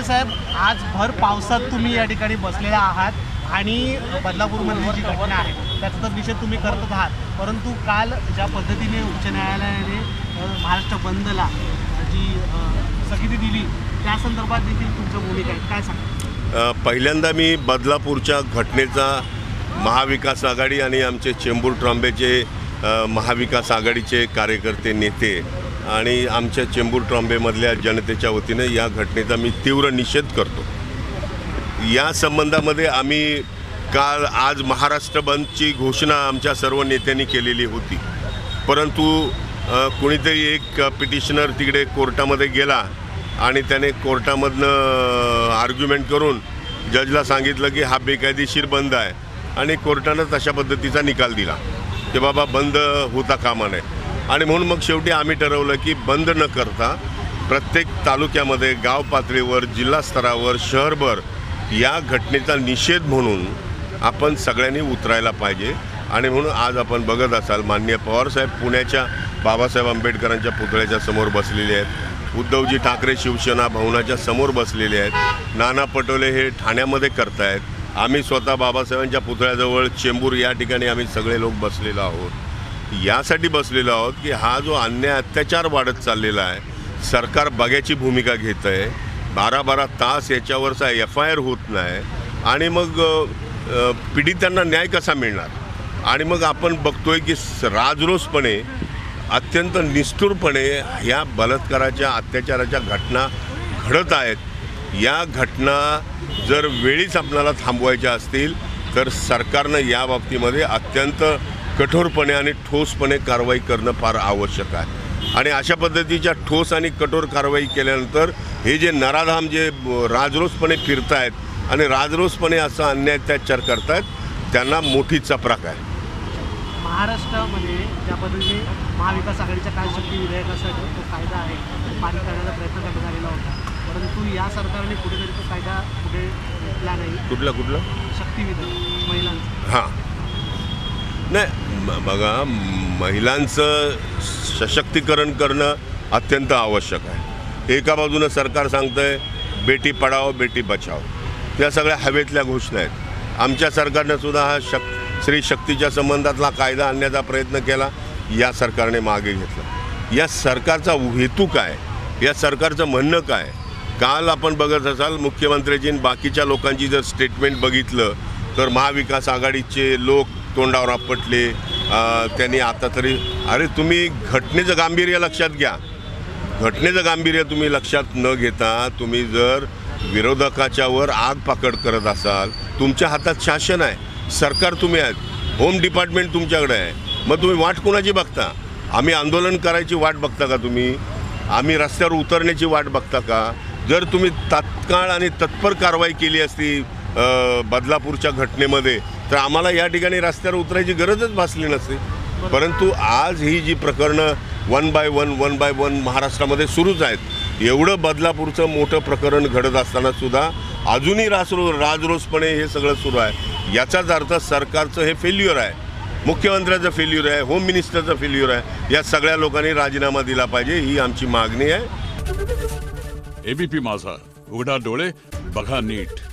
साहेब आज भर पावसात तुम्ही या ठिकाणी बसलेला आहात आणि बदलापूरमधली जी घटना आहे त्याचा तर निषेध तुम्ही करतच आहात. परंतु काल ज्या पद्धतीने उच्च न्यायालयाने महाराष्ट्र बंदला जी स्थगिती दिली त्या संदर्भात देखील तुमचं भूमिका आहे काय सांगा पहिल्यांदा मी बदलापूरच्या घटनेचा महाविकास आघाडी आणि आमचे चेंबूर ट्रॉम्बेचे महाविकास आघाडीचे कार्यकर्ते नेते आणि आमच्या चेंबूर ट्रॉम्बेमधल्या जनतेच्या वतीनं या घटनेचा मी तीव्र निषेध करतो. या संबंधामध्ये आम्ही काल आज महाराष्ट्र बंदची घोषणा आमच्या सर्व नेत्यांनी केलेली होती. परंतु कुणीतरी कोणीतरी एक पिटिशनर तिकडे कोर्टामध्ये गेला आणि त्याने कोर्टामधनं आर्ग्युमेंट करून जजला सांगितलं की हा बेकायदेशीर बंद आहे आणि कोर्टानं तशा पद्धतीचा निकाल दिला. की बाबा बंद होता कामा नये. आणि म्हणून मग शेवटी आम्ही ठरवलं की बंद न करता प्रत्येक तालुक्यामध्ये गाव पातळीवर जिल्हा स्तरावर शहरभर या घटनेचा निषेध म्हणून आपण सगळ्यांनी उतरायला पाहिजे. आणि म्हणून आज आपण बघत असाल माननीय पवारसाहेब पुण्याच्या बाबासाहेब आंबेडकरांच्या पुतळ्याच्या समोर बसलेले आहेत. उद्धवजी ठाकरे शिवसेना भवनाच्या समोर बसलेले आहेत. नाना पटोले हे ठाण्यामध्ये करतायत. आम्ही स्वतः बाबासाहेबांच्या पुतळ्याजवळ चेंबूर या ठिकाणी आम्ही सगळे लोक बसलेलो आहोत. यासाठी बसलेलो आहोत की हा जो अन्याय अत्याचार वाढत चाललेला आहे सरकार बघ्याची भूमिका घेत आहे बारा बारा तास याच्यावरचा एफ आय आर होत नाही. आणि मग पीडितांना न्याय कसा मिळणार? आणि मग आपण बघतोय की राजरोसपणे अत्यंत निष्ठुरपणे ह्या बलात्काराच्या अत्याचाराच्या घटना घडत आहेत. या घटना जर वेळीच आपल्याला थांबवायच्या असतील तर सरकारनं या बाबतीमध्ये अत्यंत कठोरपणे आणि ठोसपणे कारवाई करणं फार आवश्यक आहे. आणि अशा पद्धतीच्या ठोस आणि कठोर कारवाई केल्यानंतर हे जे नराधाम जे राजरोसपणे फिरतायत आणि राजरोसपणे असा अन्याय अत्याचार करतायत त्यांना मोठी चपराक आहे. महाराष्ट्रामध्ये ज्या पद्धतीने महाविकास आघाडीच्या कार्यशक्ती विधेयकासाठी तो कायदा आहे पारित करण्याचा प्रयत्न करण्यात आलेला होता. परंतु या सरकारने कुठेतरी तो कायदा कुठे घेतला नाही. कुठला कुठला? शक्ती विधेयक महिलांचं. हां. नाही बघा महिलांचं सशक्तीकरण करणं अत्यंत आवश्यक आहे. एका बाजूनं सरकार सांगतं आहे बेटी पडाव बेटी बचाव त्या सगळ्या हवेतल्या घोषणा आहेत. आमच्या सरकारनं सुद्धा हा शक स्त्री शक्तीच्या संबंधातला कायदा आणण्याचा प्रयत्न केला या सरकारने मागे घेतला. या सरकारचा हेतू काय? या सरकारचं म्हणणं काय? काल आपण बघत असाल मुख्यमंत्र्यांची बाकीच्या लोकांची जर स्टेटमेंट बघितलं तर महाविकास आघाडीचे लोक तोंडावर आपटले. त्यांनी आता तरी अरे तुम्ही घटनेचं गांभीर्य लक्षात घ्या. घटनेचं गांभीर्य तुम्ही लक्षात न घेता तुम्ही जर विरोधकाच्यावर आग पाकड करत असाल तुमच्या हातात शासन आहे सरकार तुम्ही आहेत होम डिपार्टमेंट तुमच्याकडे आहे मग तुम्ही वाट कोणाची बघता? आम्ही आंदोलन करायची वाट बघता का तुम्ही? आम्ही रस्त्यावर उतरण्याची वाट बघता का? जर तुम्ही तात्काळ आणि तत्पर कारवाई केली असती बदलापूरच्या घटनेमध्ये तर आम्हाला या ठिकाणी रस्त्यावर उतरायची गरजच भासली नसते. परंतु आज ही जी प्रकरणं one by one one by one महाराष्ट्रामध्ये सुरूच आहेत. एवढं बदलापूरचं मोठं प्रकरण घडत असताना सुद्धा अजूनही रासरो राजरोसपणे हे सगळं सुरू आहे. याचाच अर्थ सरकारचं हे फेल्युअर आहे. मुख्यमंत्र्याचं फेल्युअर आहे होम मिनिस्टरचं फेल्युअर आहे. या सगळ्या लोकांनी राजीनामा दिला पाहिजे ही आमची मागणी आहे. एबीपी माझा उघडा डोळे बघा नीट.